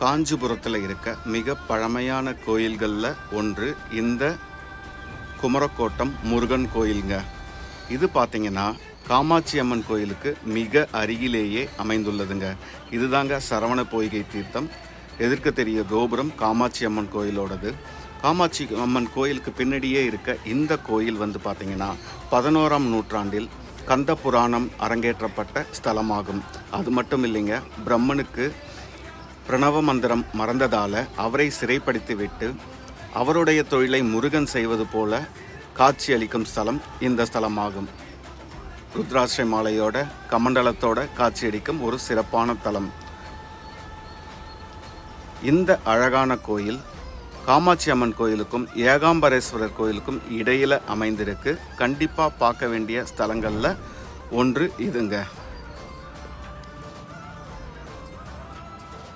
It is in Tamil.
காஞ்சிபுரத்தில் இருக்க மிக பழமையான கோயில்களில் ஒன்று இந்த குமரக்கோட்டம் முருகன் கோயிலுங்க. இது பார்த்தீங்கன்னா காமாட்சி அம்மன் கோயிலுக்கு மிக அருகிலேயே அமைந்துள்ளதுங்க. இதுதாங்க சரவண பொய்கை தீர்த்தம். எதிர்க்க தெரிய கோபுரம் காமாட்சி அம்மன் கோயிலோடது. காமாட்சி அம்மன் கோயிலுக்கு பின்னாடியே இருக்க இந்த கோயில் வந்து பார்த்தீங்கன்னா பதினோராம் நூற்றாண்டில் கந்த புராணம் அரங்கேற்றப்பட்ட ஸ்தலமாகும். அது மட்டும் இல்லைங்க பிரம்மனுக்கு பிரணவ மந்திரம் மறந்ததால அவரை சிறைப்படுத்திவிட்டு அவருடைய தொழிலை முருகன் செய்வது போல காட்சி அளிக்கும் ஸ்தலம் இந்த ஸ்தலமாகும். ருத்ராட்சை மாலையோட கமண்டலத்தோட காட்சியளிக்கும் ஒரு சிறப்பான தலம். இந்த அழகான கோயில் காமாட்சி அம்மன் கோயிலுக்கும் ஏகாம்பரேஸ்வரர் கோயிலுக்கும் இடையில் அமைந்திருக்கு. கண்டிப்பாக பார்க்க வேண்டிய ஸ்தலங்களில் ஒன்று இதுங்க.